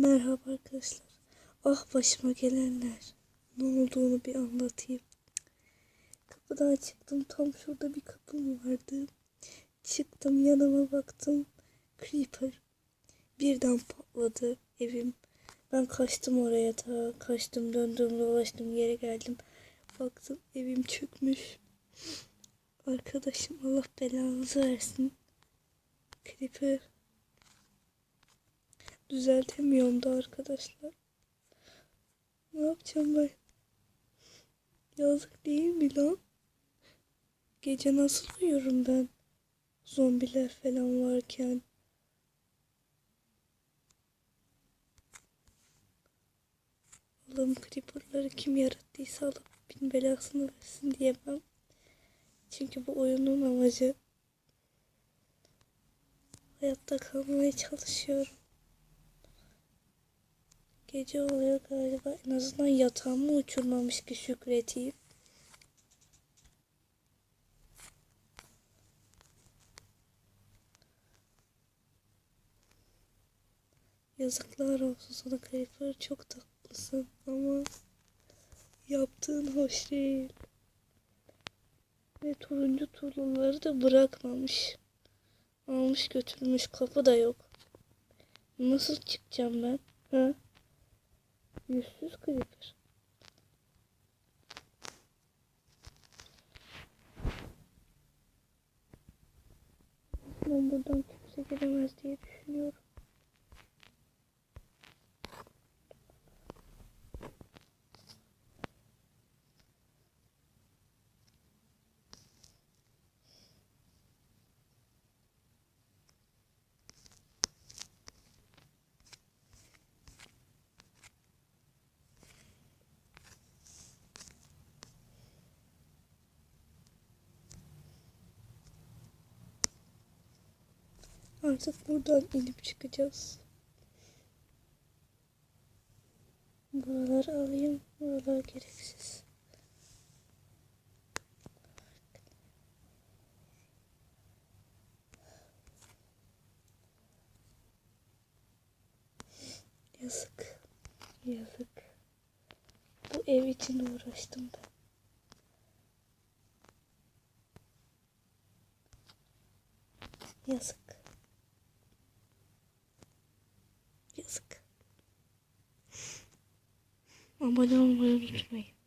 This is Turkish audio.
Merhaba arkadaşlar. Ah başıma gelenler. Ne olduğunu bir anlatayım. Kapıdan çıktım. Tam şurada bir kapım vardı. Çıktım yanıma baktım. Creeper. Birden patladı evim. Ben kaçtım oraya ta. Kaçtım döndüm dolaştım geri geldim. Baktım evim çökmüş. Arkadaşım Allah belanızı versin. Creeper. Düzeltemiyorum da arkadaşlar. Ne yapacağım ben? Yazık değil mi lan? Gece nasıl uyuyorum ben? Zombiler falan varken. Allah'ım creeperları kim yarattıysa alıp bin belasını versin diyemem. Çünkü bu oyunun amacı hayatta kalmaya çalışıyorum. Gece oluyor galiba. En azından yatağımı uçurmamış ki şükreteyim. Yazıklar olsun sana Creeper. Çok tatlısın ama yaptığın hoş değil. Ve turuncu tulumları da bırakmamış. Almış götürmüş. Kapı da yok. Nasıl çıkacağım ben? Ha? Yüzsüz creeper. Ben buradan kimse gelemez diye düşünüyorum. Artık buradan inip çıkacağız. Buraları alayım. Buralar gereksiz. Yazık. Yazık. Bu ev için uğraştım ben. Yazık. Abone olmayı unutmayın.